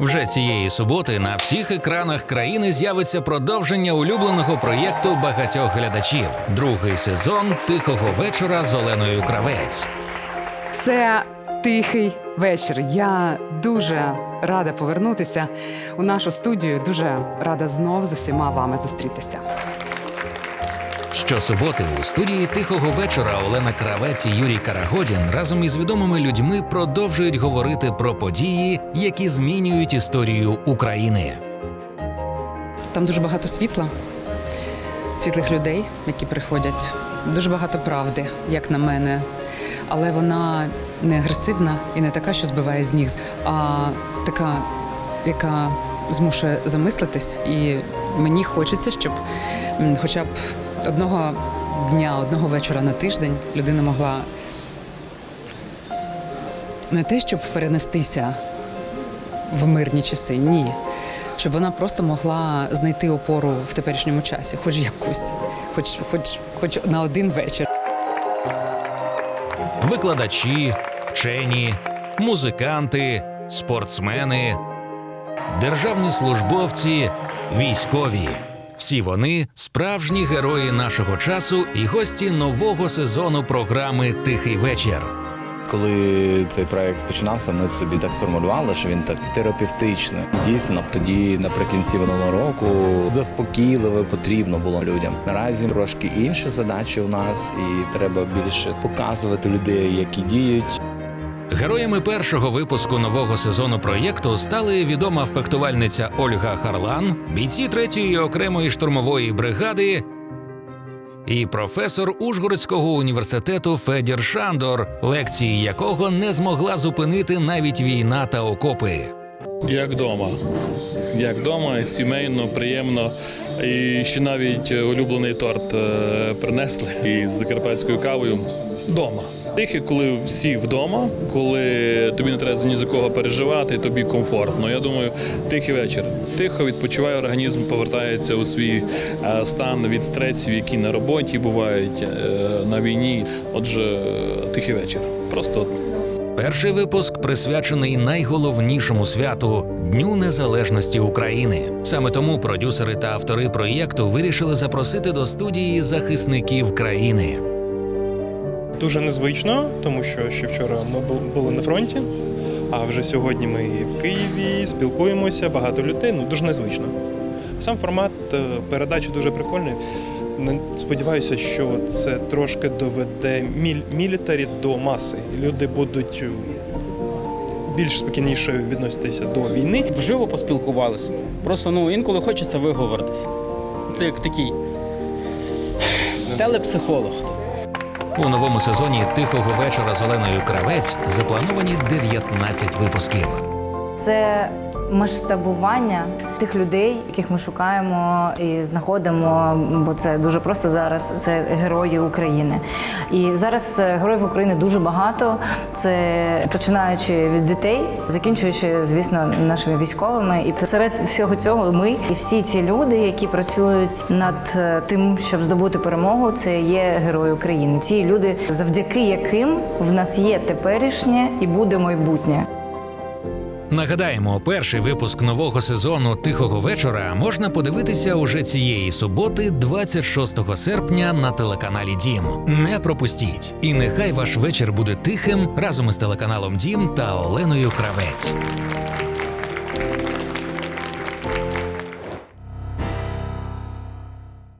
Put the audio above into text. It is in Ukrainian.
Вже цієї суботи на всіх екранах країни з'явиться продовження улюбленого проєкту багатьох глядачів. Другий сезон тихого вечора з Оленою Кравець. Це тихий вечір. Я дуже рада повернутися у нашу студію. Дуже рада знов з усіма вами зустрітися. Щосуботи у студії тихого вечора Олена Кравець і Юрій Карагодін разом із відомими людьми продовжують говорити про події, які змінюють історію України. Там дуже багато світла, світлих людей, які приходять. Дуже багато правди, як на мене. Але вона не агресивна і не така, що збиває з ніг, а така, яка змушує замислитись. І мені хочеться, щоб хоча б одного дня, одного вечора на тиждень людина могла не те, щоб перенестися в мирні часи, ні. Щоб вона просто могла знайти опору в теперішньому часі, хоч якусь, хоч, хоч, хоч на один вечір. Викладачі, вчені, музиканти, спортсмени, державні службовці, військові. Всі вони справжні герої нашого часу і гості нового сезону програми Тихий вечір. Коли цей проект починався, ми собі так сформулювали, що він так терапевтичний. Дійсно, тоді наприкінці минулого року заспокійливо потрібно було людям. Наразі трошки інші задачі у нас, і треба більше показувати людей, які діють. Героями першого випуску нового сезону проєкту стали відома фехтувальниця Ольга Харлан, бійці третьої окремої штурмової бригади і професор Ужгородського університету Федір Шандор, лекції якого не змогла зупинити навіть війна та окопи. Як вдома. Як вдома, сімейно, приємно. І ще навіть улюблений торт е, принесли із закарпатською кавою вдома. Тихе, коли всі вдома, коли тобі не треба ні за кого переживати, тобі комфортно. Я думаю, тихий вечір. Тихо відпочиває організм, повертається у свій е, стан від стресів, які на роботі бувають, е, на війні. Отже, тихий вечір. Просто Перший випуск присвячений найголовнішому святу Дню Незалежності України. Саме тому продюсери та автори проєкту вирішили запросити до студії захисників країни. Дуже незвично, тому що ще вчора ми були на фронті, а вже сьогодні ми в Києві спілкуємося, багато людей. Ну дуже незвично. Сам формат е, передачі дуже прикольний. Сподіваюся, що це трошки доведе мілітарі до маси. Люди будуть е, більш спокійніше відноситися до війни. вживо поспілкувалися. Просто ну інколи хочеться виговоритися. Ти як такий телепсихолог. У новому сезоні тихого вечора з Оленою Кравець заплановані 19 випусків. Це масштабування тих людей, яких ми шукаємо і знаходимо, бо це дуже просто зараз. Це герої України. І зараз е, героїв України дуже багато. Це починаючи від дітей, закінчуючи, звісно, нашими військовими. І серед всього цього ми і всі ці люди, які працюють над е, тим, щоб здобути перемогу, це є герої України. Ці люди, завдяки яким в нас є теперішнє і буде майбутнє. Нагадаємо, перший випуск нового сезону Тихого вечора можна подивитися уже цієї суботи, 26 серпня, на телеканалі Дім. Не пропустіть! І нехай ваш вечір буде тихим разом із телеканалом Дім та Оленою Кравець.